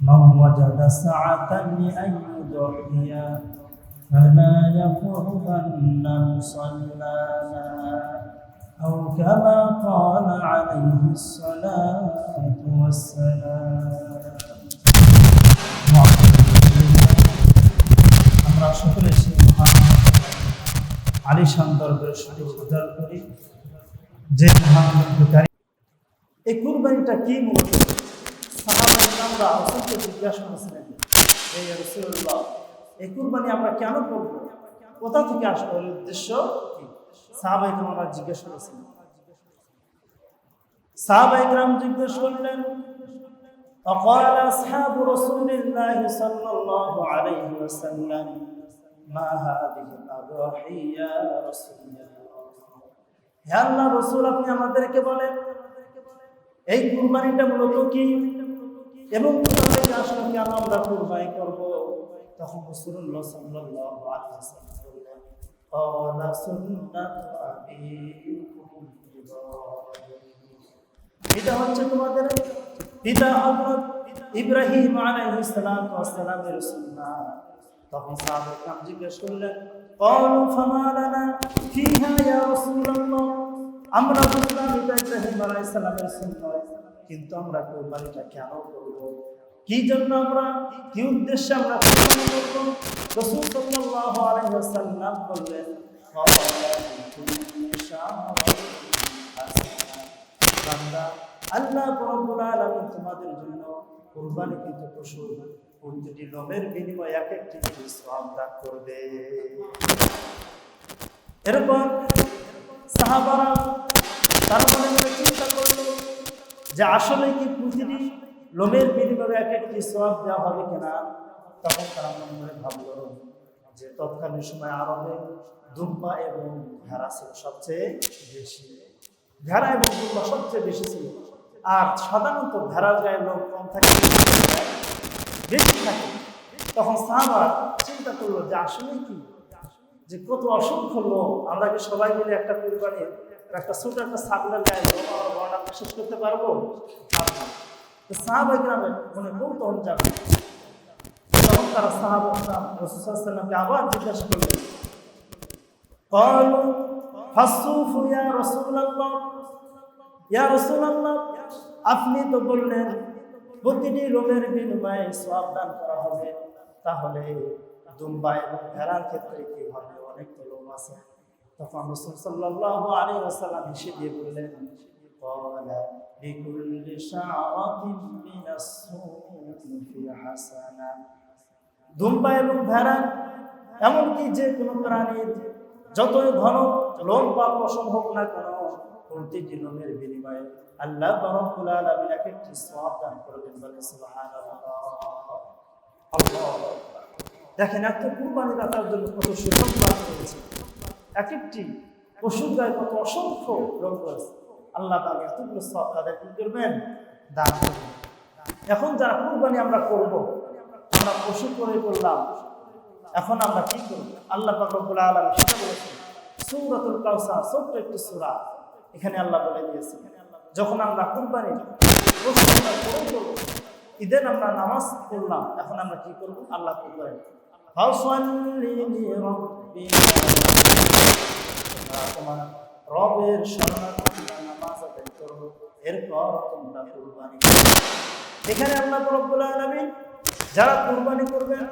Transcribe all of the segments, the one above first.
من وجد سعة لأن يضحي فلا يقربن مصلانا أو كما قال عليه الصلاة والسلام আমরা সকলে সেই মহান আলিশান দরবারে শুধু উদ্ধার করি যে মহান গ্রন্থকারী এই কুরবানিটা কি মূলত সাহাবাহামরা অসংখ্য জিজ্ঞাসা করেছিলেন এই রসুল্লাহ এই কুরবানি আমরা কেন করবো কোথা থেকে আসবো এর উদ্দেশ্য কি সাহাবাহিক আমরা জিজ্ঞেস করেছিলেন সাহাবাহিকরাম জিজ্ঞেস করলেন وقال أصحاب رسول الله صلى الله عليه وسلم ما هذه الأضاحي يا رسول الله হে আল্লাহ রসুল আপনি আমাদেরকে বলেন এই কুরবানিটা মূলত কি এবং কোথা থেকে আসলে কেন আমরা কুরবানি করব তখন রসুল্লাহ সাল্লাল্লাহু আলাইহি ওয়াসাল্লাম বললেন قال سنة أبيكم إبراهيم এটা হচ্ছে তোমাদের পিতা হযরত ইব্রাহিম আলাইহিস সালাম ওয়াস সালামের সুন্নাহ তখন সাহাবায়ে জিজ্ঞেস করলেন قالوا فما لنا فيها يا رسول الله আমরা বুঝলাম এটা ইব্রাহিম আলাইহিস সালামের সুন্নাহ কিন্তু আমরা কোরবানিটা কেন করব? কি জন্য আমরা, কি উদ্দেশ্যে আমরা কোরবানি করব? রাসূল সাল্লাল্লাহু আলাইহি ওয়াসাল্লাম বললেন আল্লাহ রব্বুল আলামিন তোমাদের জন্য কোরবানি কিন্তু পশু প্রতিটি লোমের বিনিময়ে এক একটি দান করবে। এরপর সাহাবারা তারা মনে মনে চিন্তা করল যে আসলে কি প্রতিটি লোমের বিনিময়ে এক একটি সওয়াব দেওয়া হবে কিনা, তখন তারা মনে মনে ভাবলো যে তৎকালীন সময় আরবে দুম্বা এবং ভেড়া ছিল সবচেয়ে বেশি। ভেড়া এবং দুম্বা সবচেয়ে বেশি ছিল। আর সাধারণত ভেড়ার গায়ে লোক কম থাকে, বেশি থাকে। তখন সাহাবা চিন্তা করল যে আসলে কি? যে কত অসংখ্য লোক আমরা কি সবাই মিলে একটা কুরবানি একটা ছোট একটা ছাগলের গায়ে লোক আমরা বর্ণনা শেষ করতে পারবো পারবো না। তো সাহাবা গ্রামে মনে কৌতূহল যাবে তখন তারা সাহাবা রসুলামকে আবার জিজ্ঞাসা করলেন قالوا فالصوف يا رسول الله ইয়া রাসূলুল্লাহ আপনি তো বললেন প্রতিটি লোমের বিনিময়ে সওয়াব দান করা হবে তাহলে দুম্বা এবং ভেড়ার ক্ষেত্রে কি হবে অনেক তো লোম আছে তখন রসুল সাল্লাহ আলী আসাল্লাম হেসে দিয়ে বললেন ধূমপা এবং ভেড়া, এমনকি যে কোনো প্রাণীর যতই ঘন, লোম বা অসম্ভব না কেন, প্রতিটি লোমের বিনিময়ে আল্লাহ বরফুল আলমিন একটি দান করবেন বলে দেখেন, এত কুরবানি দাতার জন্য কত সুযোগ লাভ করেছে একটি পশুর গায়ে কত অসংখ্য লোক রয়েছে। আল্লাহ তাআলা এতগুলো সওয়াব তাদের কি করবেন? দান করবেন। এখন যারা কুরবানি আমরা করব, আমরা পশু করে করলাম এখন আমরা কি করব? আল্লাহ পাক রব্বুল আলামিন সেটা বলেছেন। সূরাতুল কাউসার ছোট্ট একটি সূরা, এখানে আল্লাহ বলে দিয়েছেন। যখন আমরা কুরবানি প্রস্তুতটা করে করব, ঈদের আমরা নামাজ পড়লাম, এখন আমরা কি করব? আল্লাহ কি করেন ফাসাল্লি লিরাব্বিকা তোমার নামাজ এখানে আল্লাহ রব্বুল আলামিন যারা কুরবানি করবেন,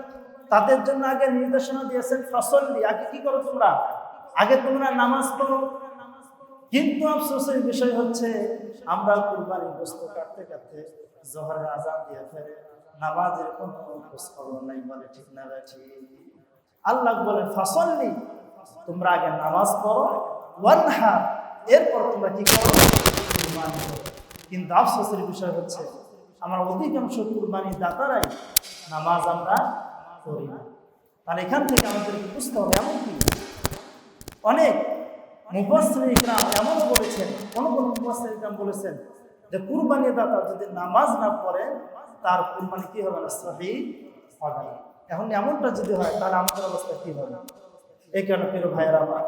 তাদের জন্য আগে নির্দেশনা দিয়েছেন, ফসল্লি আগে কি করো তোমরা? আগে তোমরা নামাজ পড়ো। কিন্তু আফসোসের বিষয় হচ্ছে, আমরা কুরবানি গোস্ত কাটতে কাটতে জহরের আজান দিয়ে ফেলে, নামাজের কোনো খোঁজ খবর নাই বলে ঠিক না ঠিক। আল্লাহ বলেন, ফসল্লি, তোমরা আগে নামাজ পড়ো, ওয়ানহা, এরপর তোমরা কি করো? কুরবানি করো। কিন্তু আফসোসের বিষয় হচ্ছে, আমার অধিকাংশ কুরবানি দাতারাই নামাজ আমরা করি না। তাহলে এখান থেকে আমাদেরকে বুঝতে হবে এমন কি অনেক ইকরাম এমন বলেছেন, কোন কোন ইকরাম বলেছেন যে কুরবানি দাতা যদি নামাজ না পড়ে, তার কুরবানি কি হবে না? সহি হবে না। এখন এমনটা যদি হয়, তাহলে আমাদের অবস্থা কি হবে? এই কারণে প্রিয় ভাইয়েরা আমার,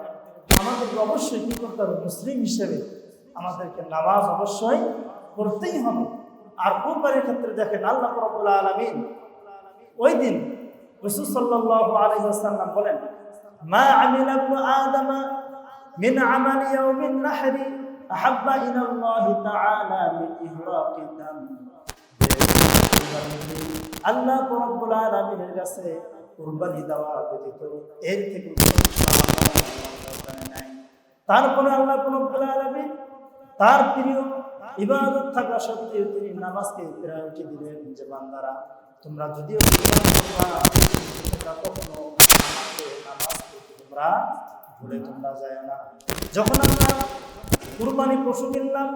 আমাদেরকে অবশ্যই কি করতে হবে মুসলিম হিসেবে আমাদেরকে নামাজ অবশ্যই পড়তেই হবে। আর কুরবানির ক্ষেত্রে দেখেন, আল্লাহ রব্বুল আলমিন ওই দিন রসুল সাল্লাল্লাহু আলাইহি ওয়াসাল্লাম বলেন, মা আমিলা আদম মিন আমালি ইয়াউমিন নাহরি আহাব্বা ইলা আল্লাহ তাআলা মিন ইহরাকি দাম আল্লাহ রব্বুল আলামিনের কাছে কুরবানি দেওয়া ব্যতীত এর থেকে তারপরে আল্লাহ রব্বুল আলামিন তার প্রিয় ইবাদত থাকা সত্ত্বেও তিনি নামাজকে প্রায়োরিটি দিলেন যে বান্দারা, তোমরা যদিও কখনো তোমরা ভুলে তোমরা যায় না। যখন আমরা কুরবানি পশু কিনলাম,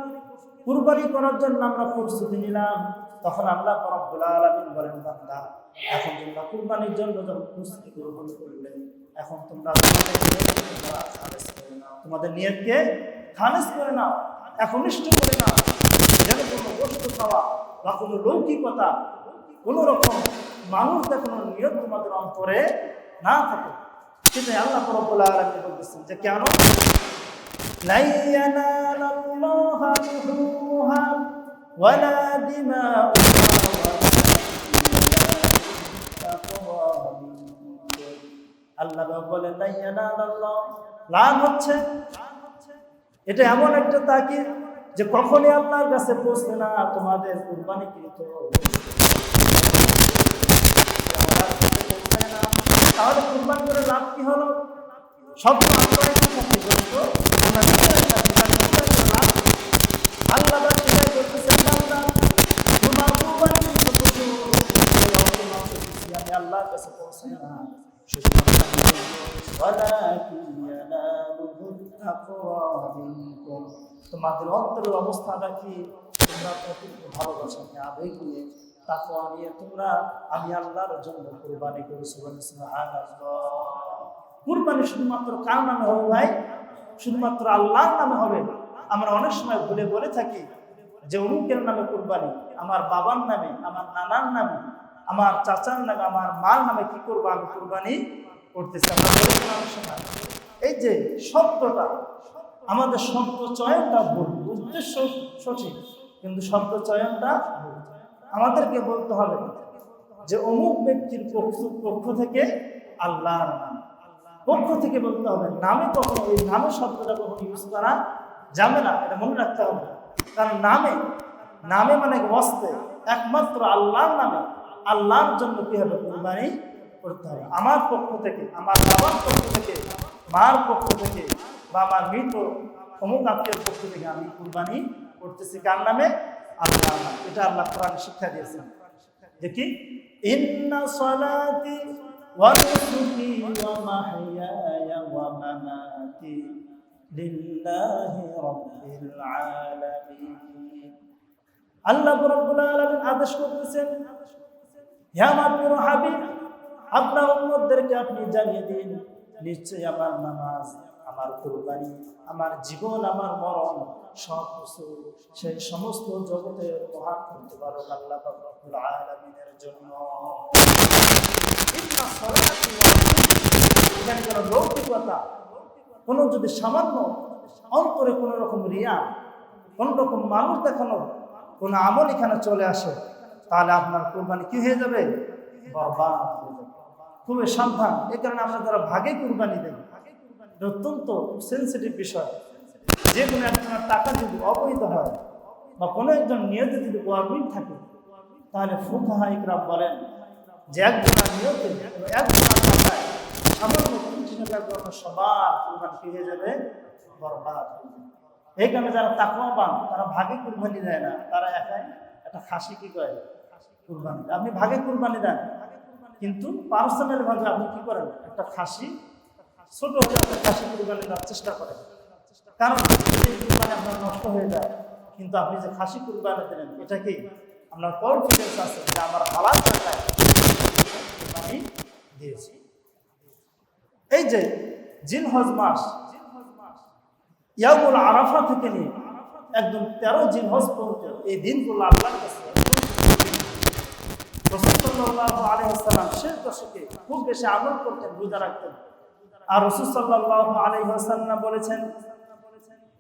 কুরবানি করার জন্য আমরা প্রস্তুতি নিলাম তখন আল্লাহ রব্বুল আলমিন বলেন, বান্দা, এখন তোমরা কুরবানির জন্য যখন প্রস্তুতি গ্রহণ করলে এখন তোমরা তোমাদের নিয়তকে খালেজ করে নাও। একনিষ্ঠ করে নাও। যেন কোনো কষ্ট খাওয়া বা কোনো লৌকিকতা, কোনো রকম মানুষদের কোনো নিয়ত তোমাদের অন্তরে না থাকে। কিন্তু আল্লাহ রব্বুল আলমিন বলতেছেন যে, কেন? লাইয়ানা ولا دماؤها আল্লাহ বলে লাই ইয়ানাল আল্লাহ লাভ হচ্ছে এটা এমন একটা তাকিদ যে কখনই আল্লাহর কাছে পৌঁছবে না তোমাদের কুরবানি কৃত তাহলে কুরবান করে লাভ কি হলো সব তো কাছে পৌঁছে না তোমাদের অন্তরের অবস্থাটা কি তোমরা ভালোবাসা আবেগ নিয়ে। তাকওয়া আমি তোমরা, আমি আল্লাহর জন্য কোরবানি করেছ কুরবানি শুধুমাত্র কার নামে হবে ভাই? শুধুমাত্র আল্লাহর নামে হবে? আমরা অনেক সময় ভুলে বলে থাকি যে অমুকের নামে কোরবানি, আমার বাবার নামে, আমার নানার নামে আমার চাচার নামে, আমার মার নামে কি করব? আমি কুরবানি করতেছি। এই যে শব্দটা আমাদের শব্দ চয়নটা ভুল। উদ্দেশ্য সঠিক, কিন্তু শব্দ চয়নটা আমাদেরকে বলতে হবে যে অমুক ব্যক্তির পক্ষ পক্ষ থেকে আল্লাহর নাম। পক্ষ থেকে বলতে হবে, নামে কখনো, এই নামে শব্দটা কখনো ইউজ করা যাবে না। এটা মনে রাখতে হবে। কারণ নামে নামে মানে বস্তে একমাত্র আল্লাহর নামে। আল্লাহর জন্য কি হবে? কুরবানি করতে হবে। আমার পক্ষ থেকে, আমার বাবার পক্ষ থেকে, মার পক্ষ থেকে বা আমার মৃত অমুক আত্মীয়ের পক্ষ থেকে আমি কুরবানি করতেছি। কার নামে? আল্লাহ এটা আল্লাহ কোরআন শিক্ষা দিয়েছেন। দেখি আল্লাহ আদেশ করতেছেন হে আমার প্রিয় হাবিব, আপনার উম্মতদেরকে আপনি জানিয়ে দিন, নিশ্চয়ই আমার নামাজ, আমার কুরবানি, আমার জীবন, আমার মরণ, সব কিছু সেই সমস্ত জগতে প্রহার করতে পারো আল্লাহ জন্য। কোনো লৌকিকতা, কোনো যদি সামান্য অন্তরে কোনো রকম রিয়া, কোন রকম মানুষ দেখানো, কোনো আমল এখানে চলে আসে তাহলে আপনার কোরবানি কি হয়ে যাবে? খুবই সাবধান। এ কারণে আমরা যারা ভাগে কুরবানি এটা অত্যন্ত সেন্সিটিভ বিষয়। যে কোনো একজনের টাকা যদি অবৈধ হয়, বা কোনো একজন নিয়ত যদি অবৈধ থাকে, তাহলে ফুকাহা ইকরাম বলেন যে একজনের নিয়তে একজনের টাকায় সামান্য সবার কুরবানি হয়ে যাবে? বরবাদ এই কারণে যারা তাকওয়া পান তারা ভাগে কোরবানি দেয় না, তারা একাই একটা খাসি কি করে কুরবানি। আপনি ভাগে কুরবানি দেন। কিন্তু পার্সোনাল ভাবে আপনি কি করেন? একটা খাসি, ছোট হলে খাসি কুরবানি দেওয়ার চেষ্টা করেন। কারণ কুরবানি আপনার নষ্ট হয়ে যায়। কিন্তু আপনি যে খাসি কুরবানি দিলেন, এটা কি? আপনার কনফিডেন্স আছে যে আমার হালাল টাকায় কুরবানি দিয়েছি। এই যে জিন হজ মাস ইয়ামুল আরাফা থেকে নিয়ে একদম তেরো জিন হজ পর্যন্ত এই দিনগুলো আল্লাহর কাছে রসুল্লাহ আলহাম শেষ দশকে খুব বেশি আমল করতেন, রোজা রাখতেন। আর রসুল সাল্লাহ আলহাম বলেছেন,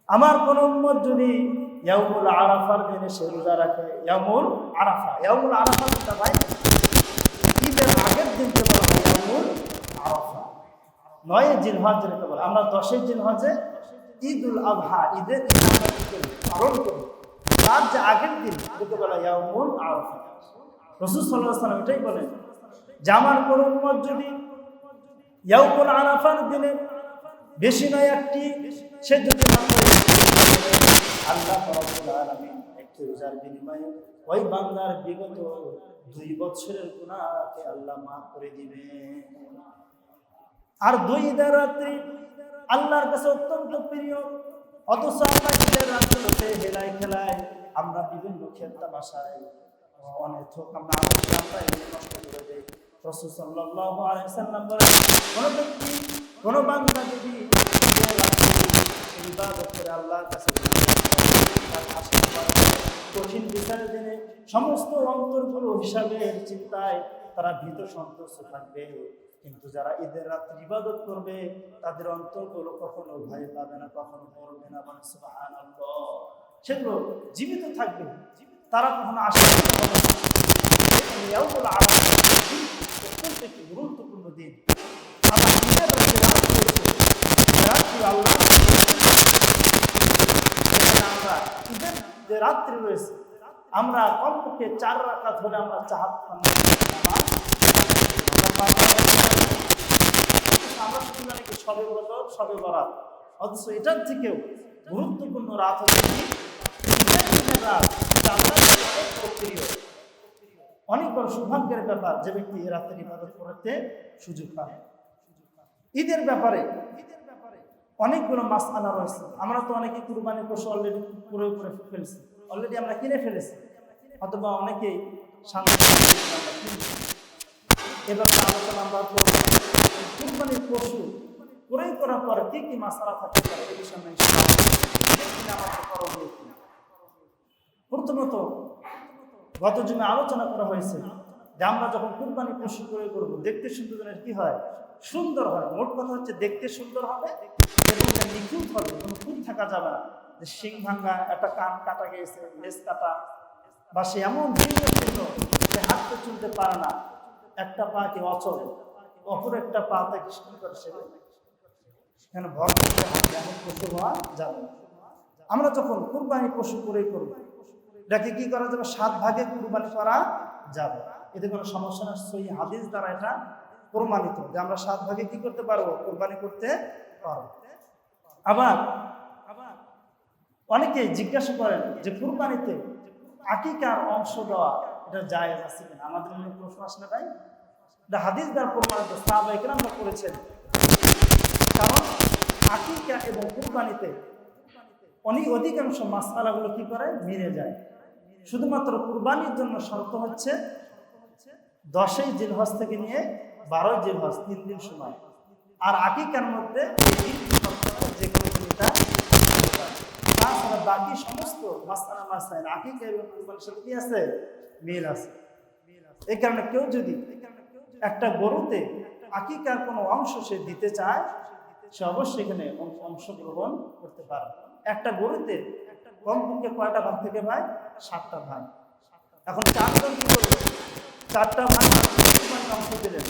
আমার কোন উম্মত যদি ইয়ামুল আরাফার দিনে সে রোজা রাখে ইয়ামুল আরাফা। ইয়ামুল আরাফা কোনটা ভাই? ঈদের আগের দিনকে বলা হয় ইয়ামুল আরাফা। নয় জিলহজ যেটাকে বলে। আমরা দশের জিলহজে ঈদ উল আবহা ঈদের ঈদ আমরা পালন করি তার যে আগের দিন এটাকে বলা ইয়ামুল আরাফা। রসুল সাল্লাহ এটাই বলেন জামার কোনো উম্মত যদি ইয়ামুল আরাফার দিনে বেশি নয় একটি, সে যদি আল্লাহ একটি রোজার বিনিময়ে ওই বান্দার বিগত দুই বছরের গুণাকে আল্লাহ মাফ করে দিবে আর দুই রাত্রি আল্লাহর কাছে অত্যন্ত প্রিয়। অথচ আমরা রাত্রিতে হেলায় খেলায় আমরা বিভিন্ন খেলতা বাসায় অনেক আমরা যদি কঠিন বিচারের দিনে সমস্ত অন্তরগুলো হিসাবে চিন্তায় তারা ভীত সন্তুষ্ট থাকবে। কিন্তু যারা ঈদের রাত্রি ইবাদত করবে, তাদের অন্তরগুলো কখনো ভয় পাবে না, কখনো মরবে না মানে সেগুলো জীবিত থাকবে। তারা কখনো আশা হবে না। এই ইয়াউমুল আরাফা দিন। অত্যন্ত একটি গুরুত্বপূর্ণ দিন ঈদের রাত্রি আমরা ঈদের রাত্রি রয়েছে, আমরা কমপক্ষে চার রাখা ধরে আমরা চাহাত সবে বদল সবে বরাত অথচ এটার থেকেও গুরুত্বপূর্ণ রাত হচ্ছে অনেক বড় সৌভাগ্যের ব্যাপার যে ব্যক্তি এই রাতের ইবাদত করতে সুযোগ পায়। ঈদের ব্যাপারে ঈদের ব্যাপারে অনেকগুলো মাসালা রয়েছে। আমরা তো অনেকে কুরবানি পশু অলরেডি পুরো করে ফেলছি। অলরেডি আমরা কিনে ফেলেছি। অথবা অনেকেই সামনে কিনছি। এবার আলোচনা আমরা করব। কুরবানির পশু ক্রয় করার পর কি কি মাসালা থাকতে পারে? এই বিষয়ে প্রথমত গত জন্য আলোচনা করা হয়েছে যে আমরা যখন কুরবানি পশু ক্রয় করব, দেখতে সুন্দর হলে কি হয়? সুন্দর হয়। মোট কথা হচ্ছে দেখতে সুন্দর হবে এবং নিখুঁত হবে। কোনো খুঁত থাকা যাবে না। যে শিং ভাঙ্গা, একটা কান কাটা গিয়েছে লেজ কাটা, বা সে এমন ভিন্ন সে হাঁটতে চলতে পারে না। একটা পা কি অচল? অপর একটা পা তাকে কি করে সে? সেখানে ভর করতে হওয়া যাবে আমরা যখন কুরবানি পশু ক্রয় করব, এটাকে কি করা যাবে? সাত ভাগে কুরবানি করা যাবে। এতে কোনো সমস্যা না সই হাদিস দ্বারা এটা প্রমাণিত যে আমরা সাত ভাগে কি করতে পারব? কোরবানি করতে পারব। আবার অনেকে জিজ্ঞাসা করেন যে কুরবানিতে আকিকার অংশ দেওয়া এটা জায়েজ আছে কিনা? আমাদের মনে প্রশ্ন আসলে ভাই? এটা হাদিস দ্বারা প্রমাণিত সাহাবা একরামরা করেছেন। কারণ আকিকা এবং কুরবানিতে অনেক অধিকাংশ মাসালাগুলো কি করে? মিলে যায়। শুধুমাত্র কুরবানির জন্য শর্ত হচ্ছে দশই জিলহজ থেকে নিয়ে বারোই জিলহজ, তিন দিন সময়। আর আকিকার মধ্যে এই তিন শর্ত যে কোনো তিনটা হতে পারে। তাছাড়া বাকি সমস্ত মাসালা মাসাইল আকিকা এবং কুরবানির সাথে কি আছে? মিল আছে। এই কারণে কেউ যদি একটা গরুতে আকিকার কোনো অংশ সে দিতে চায়, সে অবশ্যই এখানে অংশগ্রহণ করতে পারে। একটা গরুতে কমপক্ষে কয়টা ভাগ থেকে ভাই? সাতটা ভাগ। এখন চারজন কি করবে? চারটা ভাগ অংশ দিলেন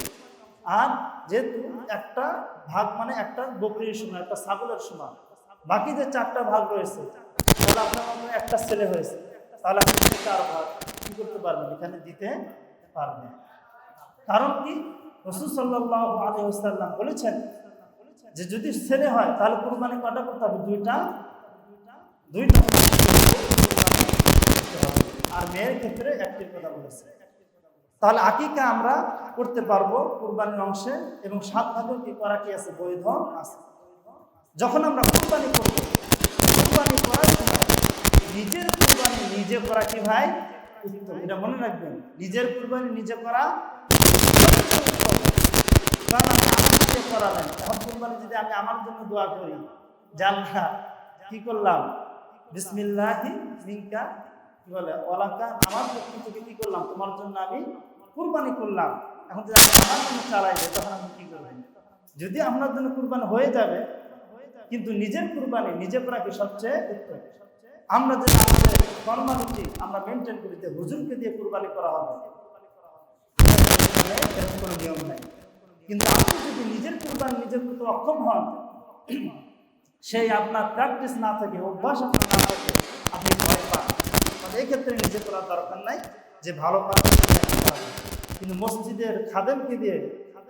আর যেহেতু একটা ভাগ মানে একটা বকরির সময়, একটা ছাগলের সময় বাকি যে চারটা ভাগ রয়েছে, তাহলে আপনার মধ্যে একটা ছেলে হয়েছে, তাহলে আপনি চার ভাগ, কি করতে পারবেন? এখানে দিতে পারবেন। কারণ কি? রসুল সাল্লাহ বলেছেন যে, যদি ছেলে হয়, তাহলে কুরবানি কটা করতে হবে? দুইটা। দুইটা আর মেয়ের ক্ষেত্রে একটি কথা বলেছে। তাহলে আকিকা আমরা করতে পারব কুরবানির অংশে, এবং সাত ভাগের কি করা কি আছে? বৈধ আছে। যখন আমরা কোরবানি করব, কোরবানি করার নিজের কুরবানি নিজে করা কি ভাই? উত্তম। এটা মনে রাখবেন, নিজের কুরবানি নিজে করা কারণ আমি নিজে কুরবানি যদি আমি আমার জন্য দোয়া করি কি করলাম? কি বলে? আমার কি করলাম? তোমার জন্য আমি কুরবানি করলাম। এখন যদি আমি আমার তখন আপনি কি যদি আপনার জন্য কুরবানি হয়ে যাবে কিন্তু নিজের কুরবানি নিজে করা কি সবচেয়ে উত্তম। আমরা যে আমাদের ফর্মালিটি আমরা মেনটেন করি যে হুজুরকে দিয়ে কুরবানি করা হবে। এরকম কোনো নিয়ম নাই। কিন্তু আপনি যদি নিজের কুরবানি নিজের প্রতি অক্ষম হন, সেই আপনার প্র্যাকটিস না থাকে, অভ্যাস আপনার না থাকে আপনি ভয় পান। মানে এই ক্ষেত্রে নিজে করার দরকার নাই যে ভালো কাজ কিন্তু মসজিদের খাদেমকে দিয়ে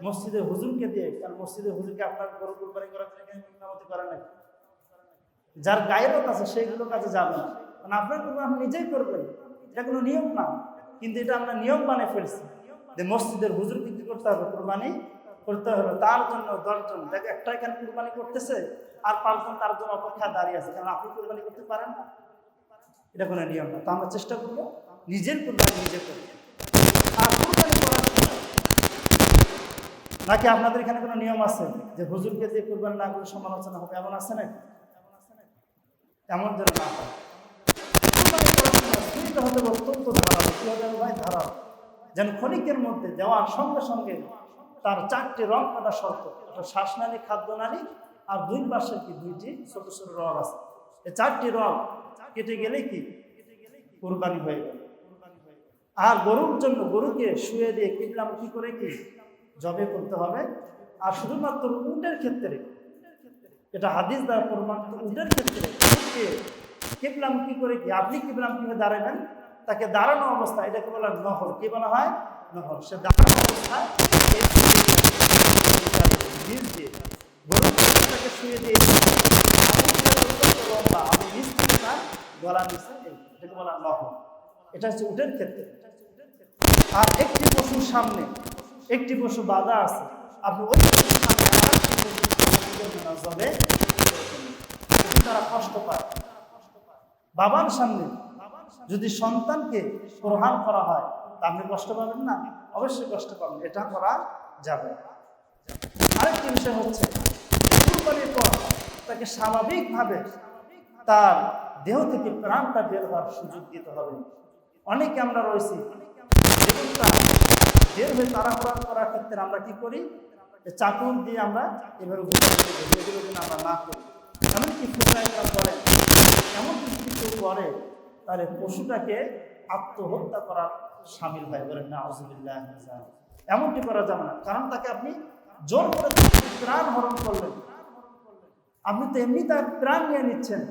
মসজিদের হুজুরকে দিয়ে, কারণ মসজিদের হুজুরকে আপনার বড় কুরবানি করার ইমামতি করে নাই যার গায়েরত আছে, সেইগুলো কাছে যাবে না। কারণ আপনার আপনি নিজেই করবেন এটা কোনো নিয়ম না। কিন্তু এটা আমরা নিয়ম বানিয়ে ফেলছি যে মসজিদের হুজুরকে কি করতে হবে? কুরবানি করতে হবে। তার জন্য দশজন, দেখ একটা এখানে কুরবানি করতেছে, আর পাঁচজন তার জন্য অপেক্ষা দাঁড়িয়ে আছে। কারণ আপনি কুরবানি করতে পারেন না। এটা কোনো নিয়ম না। তো আমরা চেষ্টা করব নিজের কুরবানি নিজে করব আর কুরবানি নাকি আপনাদের এখানে কোনো নিয়ম আছে যে হুজুরকে যে কুরবানি না করে সমালোচনা হবে? এমন আছে নাকি? এমন যেন না হতে অত্যন্ত ধারালো। কি হবে ভাই? ধারালো। যেন ক্ষণিকের মধ্যে দেওয়ার সঙ্গে সঙ্গে তার চারটি রং কাটা শর্ত। শ্বাসনালী খাদ্যনালী আর দুই পাশে কি দুইটি ছোট ছোট রং আছে। এই চারটি রং কেটে গেলে কি কুরবানি হয়ে গেল। আর গরুর জন্য গরুকে শুয়ে দিয়ে কিনলাম কি করে কি? জবে করতে হবে। আর শুধুমাত্র উটের ক্ষেত্রে, এটা হাদিস দ্বারা প্রমাণ, উটের ক্ষেত্রে কেবলাম কি করে কি, আপনি কেবলাম কীভাবে দাঁড়াবেন? তাকে দাঁড়ানো অবস্থা এটাকে বলা নহর, কি বলা হয়? নহর। সে দাঁড়ানো অবস্থায় এটা হচ্ছে উটের ক্ষেত্রে। আর একটি পশুর সামনে একটি পশু বাধা আছে। আপনি তারা কষ্ট পায়। বাবার সামনে যদি সন্তানকে প্রহার করা হয়, তা আপনি কষ্ট পাবেন না? অবশ্যই কষ্ট পাবেন। এটা করা যাবে। আরেকটি বিষয় হচ্ছে, কুরবানির পর তাকে স্বাভাবিকভাবে তার দেহ থেকে প্রাণটা বের হওয়ার সুযোগ দিতে হবে। অনেকে আমরা রয়েছি বের হয়ে তাড়াহুড়া করার ক্ষেত্রে আমরা কি করি? চাকুর দিয়ে আমরা এভাবে এগুলো যেন আমরা না করি। এমনকি ফুটাইটা করেন এমন কিছু কিছু করে তাহলে পশুটাকে আত্মহত্যা করার সামিল হয়। বলেন না আউজুবিল্লাহ এমনটি করা যাবে না। কারণ তাকে আপনি জোর করে প্রাণ হরণ করলেন। আপনি তো এমনি তার প্রাণ নিয়ে নিচ্ছেন।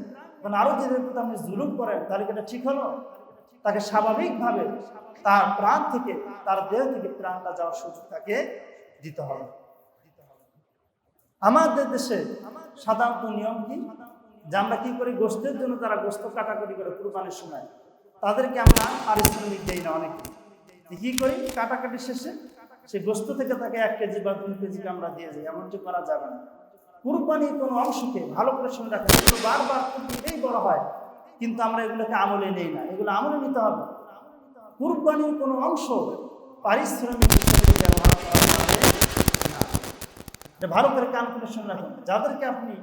মানে আরও যদি আপনি জুলুম করেন, তাহলে এটা ঠিক হলো? তাকে স্বাভাবিকভাবে তার প্রাণ থেকে, তার দেহ থেকে প্রাণটা যাওয়ার সুযোগ তাকে দিতে হবে। আমাদের দেশে সাধারণত নিয়ম কি? যে আমরা কি করি? গোস্তের জন্য তারা গোস্ত কাটাকাটি করে কুরবানির সময়, তাদেরকে আমরা পারিশ্রমিক দেই না অনেকে। কি করি? কাটাকাটি শেষে সেই গোস্ত থেকে তাকে এক কেজি বা দুই কেজিকে আমরা দিয়ে যাই এমনটি করা যাবে না। কুরবানির কোনো অংশকে ভালো করে শুনে রাখেন। বারবার দিতেই বড় হয় কিন্তু আমরা এগুলোকে আমলে নেই না। এগুলো আমলে নিতে হবে। কুরবানির কোনো অংশ পারিশ্রমিক করে কান করে শুনে রাখুন। যাদেরকে আপনি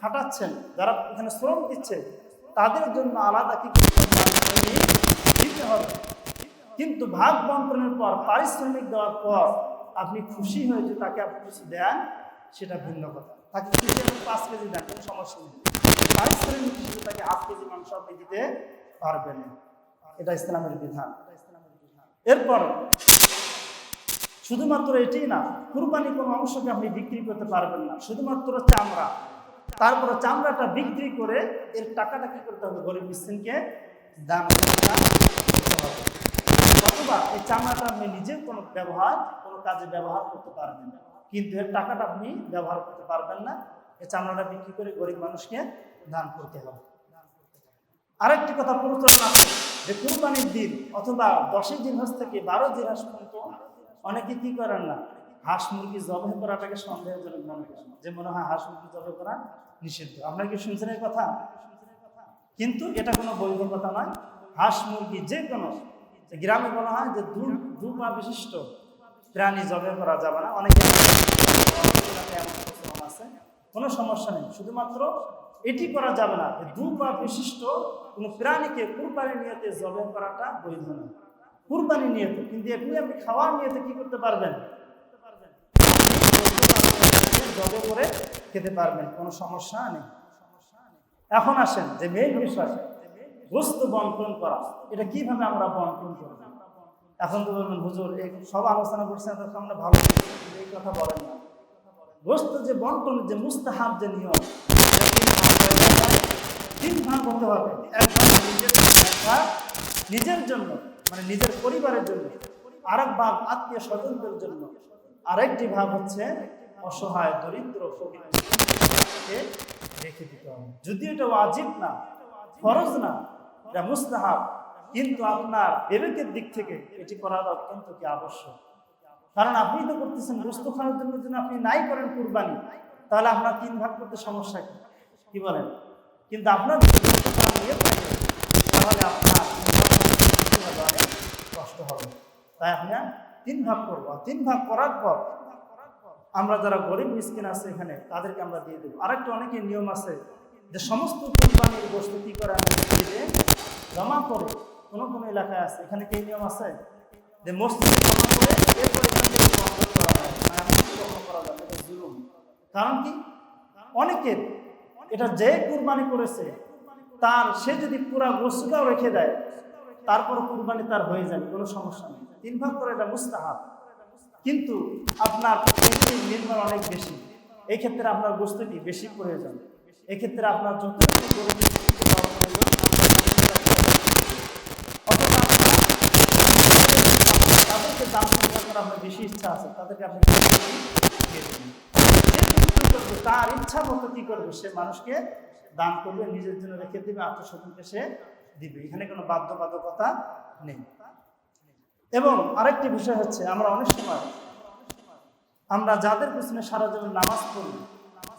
খাটাচ্ছেন, যারা এখানে শ্রম দিচ্ছে, তাদের জন্য আলাদা কি? দিতে হবে? কিন্তু ভাগ বন্টনের পর, পারিশ্রমিক দেওয়ার পর আপনি খুশি হয়ে যে তাকে আপনি কিছু দেন, সেটা ভিন্ন কথা। তাকে পাঁচ কেজি দেন, কোনো সমস্যা নেই। পারিশ্রমিক হিসেবে তাকে আট কেজি মাংস আপনি দিতে পারবেন। এটা ইসলামের বিধান এরপর, শুধুমাত্র এটাই না কুরবানি কোনো অংশকে আপনি বিক্রি করতে পারবেন না, শুধুমাত্র চামড়া তারপরে চামড়াটা বিক্রি করে এর টাকাটা কি করতে হবে গরিব মিসকিনকে দান। অথবা এই চামড়াটা আপনি নিজে কোনো ব্যবহার, কোনো কাজে ব্যবহার করতে পারবেন না কিন্তু এর টাকাটা আপনি ব্যবহার করতে পারবেন না এই চামড়াটা বিক্রি করে গরিব মানুষকে দান করতে হবে। আরেকটি কথা প্রচলন আছে, যে কুরবানির দিন অথবা দশই দিনহাস থেকে বারো দিনহাস পর্যন্ত অনেকে কি করেন না? হাঁস মুরগি জবে করাটাকে সন্দেহজনক মনে করেন। যে মনে হয় হাঁস মুরগি জবে করা নিষিদ্ধ। আপনারা কি শুনছেন এই কথা? কিন্তু এটা কোনো বৈধ কথা নয়। হাঁস মুরগি যে কোনো গ্রামে বলা হয় যে দু দু পা বিশিষ্ট প্রাণী জবে করা যাবে না। অনেকে আছে কোনো সমস্যা নেই। শুধুমাত্র এটি করা যাবে না। দু পা বিশিষ্ট কোনো প্রাণীকে কুরবানি নিয়েতে জবে করাটা বৈধ নয় কুরবানি নিয়েতে, কিন্তু এমনি আপনি খাওয়ার নিয়েতে কি করতে পারবেন? জবে করে খেতে পারবেন, কোনো সমস্যা নেই। এখন আসেন, যে মেইন বিষয়, বস্তু বন্টন করা। এটা কীভাবে আমরা বন্টন করব? এখন তো বলবেন, হুজুর, এই সব আলোচনা করছেন তো আমরা ভালো এই কথা বলেন না। বস্তু যে বন্টন যে মুস্তাহাব, যে নিয়ম তিন ভাগ হতে হবে। এক ভাগ নিজের এক ভাগ নিজের জন্য মানে নিজের পরিবারের জন্য, আরেক ভাগ আত্মীয় স্বজনদের জন্য। আরেকটি ভাগ হচ্ছে অসহায়, দরিদ্র রেখে দিতে হবে। যদিও এটা ওয়াজিব না, ফরজ না, এটা মুস্তাহাব, কিন্তু আপনার বিবেকের দিক থেকে এটি করা অত্যন্ত কি আবশ্যক। কারণ আপনি তো করতেছেন বস্তু খাওয়ার জন্য, যদি আপনি নাই করেন কুরবানি, তাহলে আপনার তিন ভাগ করতে সমস্যা কি বলেন? কিন্তু আপনার থাকে, তাহলে আপনার কষ্ট হবে। তাই আপনার তিন ভাগ করব। তিন ভাগ করার পর আমরা যারা গরিব মিসকিন আছে এখানে, তাদেরকে আমরা দিয়ে দেবো। আরেকটা অনেকের নিয়ম আছে যে সমস্ত কোম্পানির বস্তু কি করে আমরা মসজিদে জমা করে? কোনো কোনো এলাকায় আছে। এখানে কি নিয়ম আছে? যে মসজিদে করে মানে যাবে কারণ কি? অনেকের এটা যে কুরবানি করেছে, তার সে যদি পুরা বস্তুটাও রেখে দেয় তারপর কুরবানি তার হয়ে যাবে, কোনো সমস্যা নেই। তিন ভাগ করে এটা মুস্তাহাব। কিন্তু আপনার নির্ভর অনেক বেশি। এই ক্ষেত্রে আপনার বস্তুটি বেশি প্রয়োজন। এক্ষেত্রে আপনার আপনার তাদেরকে দাম বেশি ইচ্ছা আছে, তাদেরকে আপনি দিয়ে দেবেন। সে যতটুকু করবে, তার ইচ্ছা মতো কি করবে? সে মানুষকে দান করবে নিজের জন্য রেখে দিবে আত্মস্বজনকে সে দিবে। এখানে কোনো বাধ্যবাধকতা নেই। এবং আরেকটি বিষয় হচ্ছে আমরা অনেক সময় আমরা যাদের পিছনে সারা জীবন নামাজ পড়ি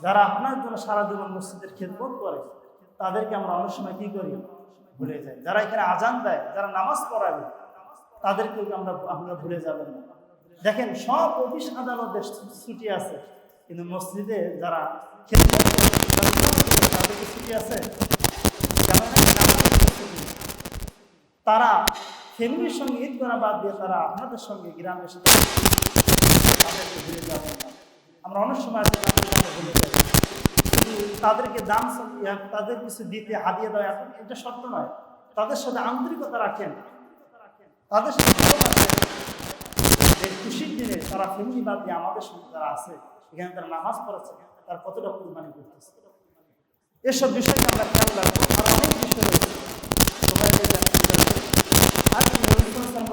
যারা আপনার জন্য সারা জীবন মসজিদের খেদমত করে তাদেরকে আমরা অনেক সময় কি করি? ভুলে যাই। যারা এখানে আজান দেয় যারা নামাজ পড়াবে তাদেরকে আমরা আপনারা ভুলে যাবেন না? দেখেন সব অফিস আদালতের ছুটি আছে। কিন্তু মসজিদে যারা আছে। তারা ফ্যামিলির সঙ্গে ঈদ করা বাদ দিয়ে তারা আপনাদের সঙ্গে গ্রামের এসে তাদেরকে ভুলে যাবেন না। আমরা অনেক সময় ভুলে যাই। তাদেরকে দান তাদের কিছু দিতে হারিয়ে দেওয়া এখন এটা সত্য নয়। তাদের সাথে আন্তরিকতা রাখেন। তাদের সাথে খুশির দিনে তারা ফ্যামিলি বাদ দিয়ে আমাদের সঙ্গে যারা আছে। এখানে তারা নামাজ পড়েছে, তার কতটা কুরবানি করতেছে। এসব বিষয়কে আমরা খেয়াল রাখব। আর অনেক বিষয়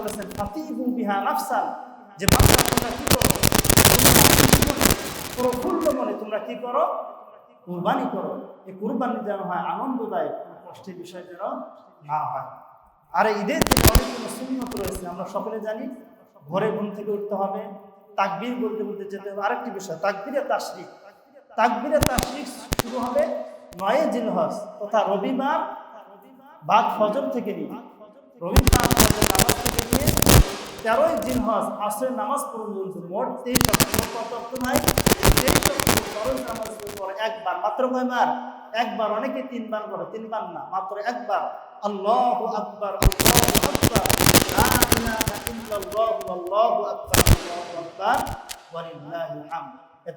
বলেছেন তোমরা করো? করো? কুরবানি করো। এই কুরবানি যেন হয় আনন্দদায়ক বিষয় যেন না হয়। আর ঈদের আমরা সকলে জানি। ভোরে ঘুম থেকে উঠতে হবে। তাকবীর বলতে বলতে যেতে হবে। আরেকটি বিষয়, তাকবীরে তাশরিক। তাকবীরে তাশরিক শুরু হবে নয় জিলহজ তথা রবিবার বাদ ফজর থেকে নিয়ে। রবিবার নামাজ থেকে নিয়ে তেরোই জিলহজ আসরের নামাজ পর্যন্ত মোট তেইশ কত অক্টোবর তেইশ নামাজ একবার, মাত্র কয়বার? একবার, অনেকে তিনবার করে, তিনবার না, মাত্র একবার। আল্লাহ আকবার, আল্লাহু আকবার। ইলাহা ইল্লাল্লাহু আল্লাহু আকবার আল্লাহু আকবার ওয়া লিল্লাহিল হামদ এ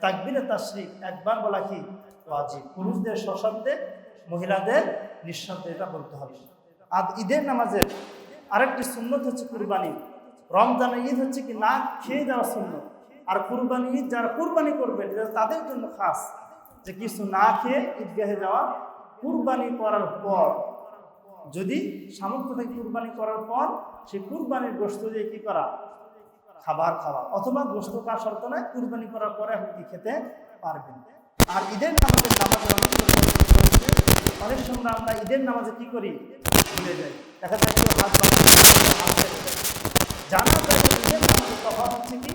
একবার বলা কি ওয়াজিব পুরুষদের সশব্দে মহিলাদের নিঃশব্দে এটা বলতে হবে আর ঈদের নামাজের আরেকটি সুন্নত হচ্ছে কুরবানি রমজানের ঈদ হচ্ছে কি না খেয়ে যাওয়া সুন্নত আর কুরবানি ঈদ যারা কুরবানি করবে তাদের জন্য খাস যে কিছু না খেয়ে ঈদগাহে যাওয়া, কুরবানি করার পর যদি সামর্থ্য থেকে কুরবানি করার পর, সেই কুরবানির গোস্ত দিয়ে কি করা? খাবার খাওয়া। অথবা গোস্ত খাওয়া শর্ত নয় কুরবানি করার পরে আপনি খেতে পারবেন। আর ঈদের নামাজের নামাজের অনেক সময় আমরা ঈদের নামাজে কি করি? ভুলে যাই। দেখা যায় হাত দেয়। জানাজার ঈদের নামাজে তফাৎ হচ্ছে কি?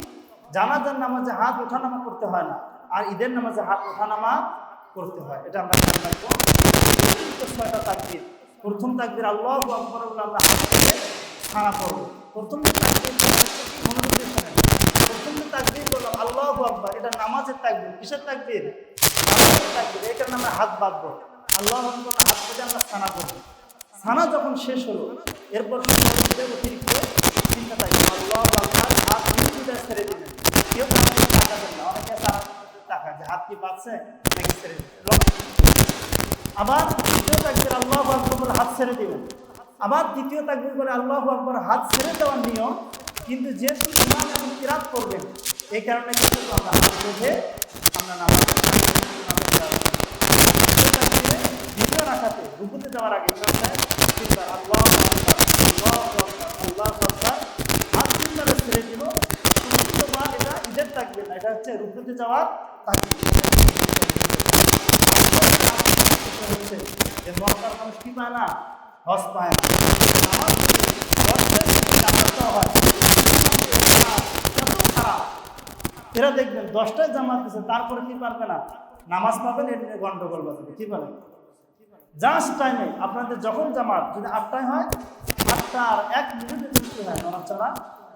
জানাজার নামাজে হাত ওঠানামা করতে হয় না, আর ঈদের নামাজে হাত ওঠানামা করতে হয়। এটা আমরা খেয়াল রাখব ছয়টা তাকবির। প্রথম তাকবির আল্লাহ আকবর বলে আমরা হাত করব। প্রথম তাকবীর। প্রথম তাকবির বললাম আল্লাহ আকবর, এটা নামাজের তাকবির। কিসের তাকবির? তাকবির। কারণে আমরা হাত বাঁধবো। আল্লাহ আকবর হাত থেকে আমরা ছানা করব। ছানা যখন শেষ হলো, এরপর অতিরিক্ত চিন্তা তাই আল্লাহ আকবর, হাত ছেড়ে দিলেন। কেউ তাকাবেন না। অনেকে তারা হাত কি নাকি ছেড়ে আবার দ্বিতীয় তাকবির আল্লাহ আকবর হাত ছেড়ে দিবেন আবার দ্বিতীয় তাকবির বলে আল্লাহ আকবর হাত ছেড়ে দেওয়ার নিয়ম কিন্তু যেহেতু ইমাম এবং কিরাত করবেন এই কারণে কিন্তু আমরা হাত বেঁধে আমরা নামাজ রুকুতে যাওয়ার আগে আল্লাহ আল্লাহু আকবার, আল্লাহু আকবার, হাত দিব চতুর্থ বার এটা ঈদের তাকবির না এটা হচ্ছে রুকুতে যাওয়ার যে মানুষ পায় না? পায় না। হয় এরা দেখবেন, দশটায় জামাত দিচ্ছে তারপরে কি পারবে না? নামাজ পাবেন এটা নিয়ে গন্ডগোল বাঁচবে কি বলেন জাস্ট টাইমে আপনাদের যখন জামাত, যদি আটটায় হয় আটটা আর এক মিনিটে কি হয় নড়াচড়া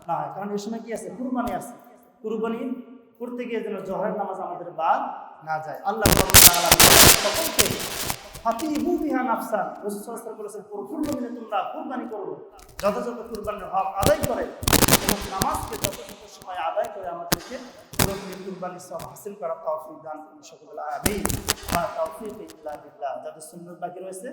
না হয়। কারণ এই সময় কি আছে? কুরবানি আছে। কুরবানি করতে গিয়ে যেন জহরের নামাজ আমাদের বাদ না যায়। আল্লাহ সকলকে ফাতিহু বিহা নাফসা। রসুল বলেছেন প্রফুল্ল মিলে তোমরা কুরবানি করো। যথাযথ কুরবানির হক আদায় করে এবং নামাজকে যথাযথ সময় আদায় করে আমাদেরকে পুরোপুরি কুরবানির সব হাসিল করা তৌফিক দান করুন সকল আমিন। বা তৌফিক ইল্লা বিল্লাহ। যাদের সুন্নত বাকি রয়েছে